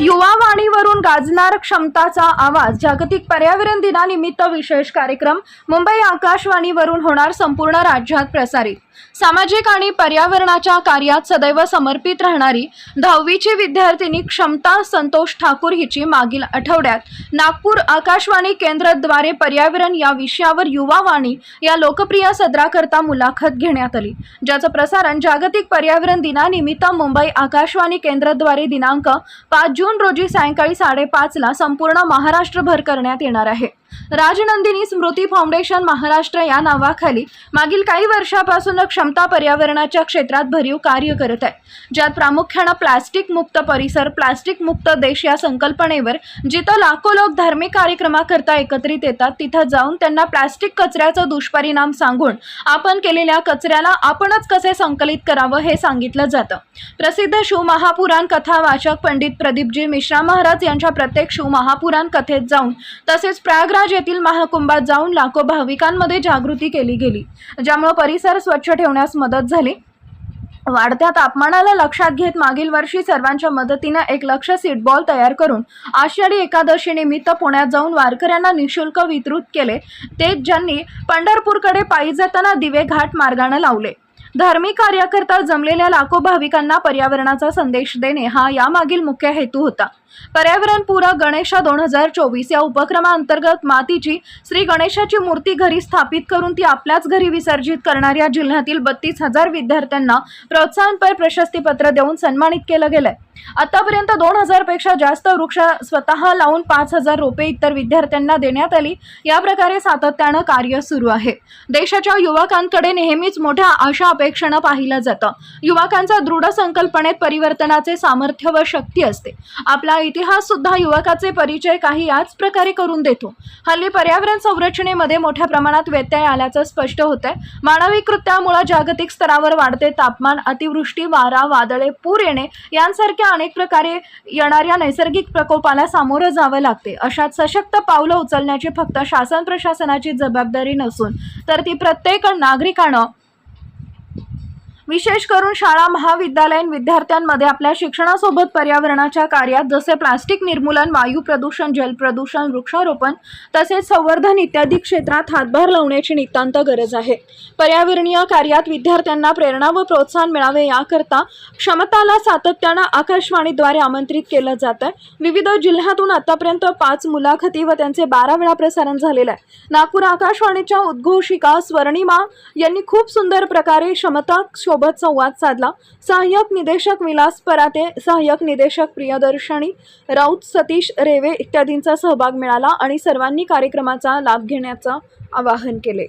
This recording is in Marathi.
युवा वाणीवरून गाजणार क्षमताचा आवाज. जागतिक पर्यावरण दिनानिमित्त विशेष कार्यक्रम. मुंबई आकाशवाणीवरून होणार संपूर्ण राज्यात प्रसारित. सामाजिक आणि पर्यावरणाच्या कार्यात सदैव समर्पित राहणारी दहावीची विद्यार्थिनी क्षमता संतोष ठाकूर हिची मागील आठवड्यात नागपूर आकाशवाणी केंद्राद्वारे पर्यावरण या विषयावर युवावाणी या लोकप्रिय सदराकरता मुलाखत घेण्यात आली ज्याचं प्रसारण जागतिक पर्यावरण दिनानिमित्त मुंबई आकाशवाणी केंद्राद्वारे दिनांक पाच जून रोजी सायंकाळी साडेपाचला संपूर्ण महाराष्ट्रभर करण्यात येणार आहे. राजनंदिनी स्मृती फाउंडेशन महाराष्ट्र या नावाखाली मागील काही वर्षापासून क्षमता पर्यावरणाच्या क्षेत्रात भरीव कार्य करत आहे. ज्यात प्रामुख्यानं प्लास्टिक मुक्त परिसर प्लास्टिक मुक्त देश या संकल्पनेवर जिथं लाखो लोक धार्मिक कार्यक्रमाकरता एकत्रित येतात तिथं जाऊन त्यांना प्लास्टिक कचऱ्याचा दुष्परिणाम सांगून आपण केलेल्या कचऱ्याला आपणच कसे संकलित करावं हे सांगितलं जातं. प्रसिद्ध शिवमहापुराण कथा वाचक पंडित प्रदीपजी मिश्रा महाराज यांच्या प्रत्येक शिवमहापुराण कथेत जाऊन तसेच प्रयागराज येथील महाकुंभात जाऊन लाखो भाविकांमध्ये जागृती केली गेली ज्यामुळे परिसर स्वच्छ ठेवण्यास मदत झाली. वाढत्या तापमानाला लक्षात घेत मागील वर्षी सर्वांच्या मदतीनं एक लक्ष सीटबॉल तयार करून आषाढी एकादशी निमित्त पुण्यात जाऊन वारकऱ्यांना निशुल्क वितरित केले. ते ज्यांनी पंढरपूरकडे पायी जाताना दिवे घाट मार्गाने लावले. धार्मिक कार्याकरता जमलेल्या लाखो भाविकांना पर्यावरणाचा संदेश देणे हा यामागील मुख्य हेतू होता. पर्यावरणपूरक गणेशा दोन हजार चोवीस या उपक्रमाअंतर्गत मातीची श्री गणेशाची मूर्ती घरी स्थापित करून ती आपल्याच घरी विसर्जित करणाऱ्या जिल्ह्यातील बत्तीस हजार विद्यार्थ्यांना प्रोत्साहनपर प्रशस्तीपत्र देऊन सन्मानित केलं गेलंय. आतापर्यंत दोन हजारपेक्षा जास्त वृक्ष स्वतः लावून पाच हजार रोपे इतर विद्यार्थ्यांना देण्यात आली. या प्रकारे सातत्यानं कार्य सुरू आहे. देशाच्या युवकांकडे नेहमीच मोठ्या आशा अपेक्षेनं पाहिलं जातं. युवकांचा दृढ संकल्पनेत परिवर्तनाचे सामर्थ्य व शक्ती असते. आपला इतिहास सुद्धा युवकाचे परिचय काही याच प्रकारे करून देतो. हल्ली पर्यावरण संरक्षणेमध्ये मोठ्या प्रमाणात व्यत्यय आल्याचं स्पष्ट होतंय. मानवी कृत्यामुळे जागतिक स्तरावर वाढते तापमान अतिवृष्टी वारा वादळे पूर येणे यांसारख्या अनेक प्रकारे येणाऱ्या नैसर्गिक प्रकोपाला सामोरं जावं लागते. अशात सशक्त पावलं उचलण्याची फक्त शासन प्रशासनाची जबाबदारी नसून तर ती प्रत्येक नागरिकानं विशेष करून शाळा महाविद्यालयीन विद्यार्थ्यांमध्ये आपल्या शिक्षणासोबत पर्यावरणाच्या कार्यात जसे प्लास्टिक निर्मूलन वायू प्रदूषण जल प्रदूषण वृक्षारोपण तसेच संवर्धन इत्यादी क्षेत्रात हातभार लावण्याची नितांत गरज आहे. पर्यावरणीय कार्यात विद्यार्थ्यांना प्रेरणा व प्रोत्साहन मिळावे याकरता क्षमताला सातत्यानं आकाशवाणीद्वारे आमंत्रित केलं जातं विविध जिल्ह्यातून आतापर्यंत पाच मुलाखती व त्यांचे बारा वेळा प्रसारण झालेलं आहे. नागपूर आकाशवाणीच्या उद्घोषिका स्वर्णिमा यांनी खूप सुंदर प्रकारे क्षमता सोबत संवाद साधला. सहाय्यक निदेशक विलास पराते सहाय्यक निदेशक प्रियदर्शनी राऊत सतीश रेवे इत्यादींचा सहभाग मिळाला आणि सर्वांनी कार्यक्रमाचा लाभ घेण्याचं आवाहन केले.